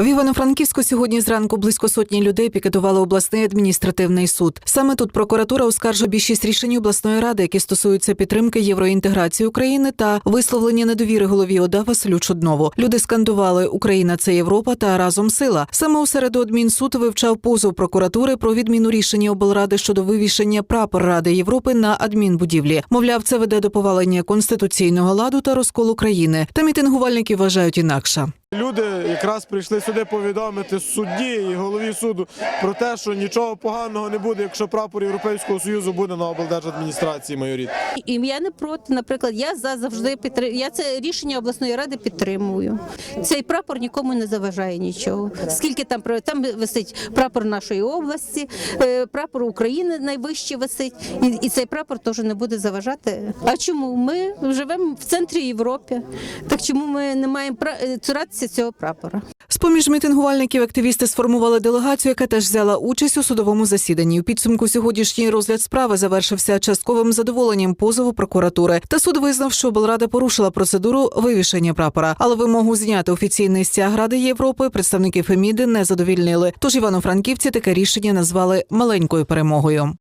В Івано-Франківську сьогодні зранку близько сотні людей пікетували обласний адміністративний суд. Саме тут прокуратура оскаржує більшість рішень обласної ради, які стосуються підтримки євроінтеграції України та висловлення недовіри голові ОДА Василю Чуднову. Люди скандували Україна це Європа та разом сила. Саме у середу адмінсуд вивчав позов прокуратури про відміну рішення облради щодо вивішення прапор Ради Європи на адмінбудівлі. Мовляв, це веде до повалення конституційного ладу та розколу країни. Та мітингувальники вважають інакше. Люди якраз прийшли сюди повідомити судді і голові суду про те, що нічого поганого не буде, якщо прапор Європейського союзу буде на облдержадміністрації майоріт. І я не проти. Наприклад, я за завжди підтримую. Я це рішення обласної ради підтримую. Цей прапор нікому не заважає нічого. Скільки там там висить прапор нашої області, е, прапор України найвищий висить, і, цей прапор теж не буде заважати. А чому ми живемо в центрі Європи? Так чому ми не маємо пра- е, цього прапора? З-поміж мітингувальників активісти сформували делегацію, яка теж взяла участь у судовому засіданні. У підсумку сьогоднішній розгляд справи завершився частковим задоволенням позову прокуратури. Та суд визнав, що облрада порушила процедуру вивішення прапора, але вимогу зняти офіційний стяг Ради Європи представники Феміди не задовільнили. Тож івано-франківці таке рішення назвали маленькою перемогою.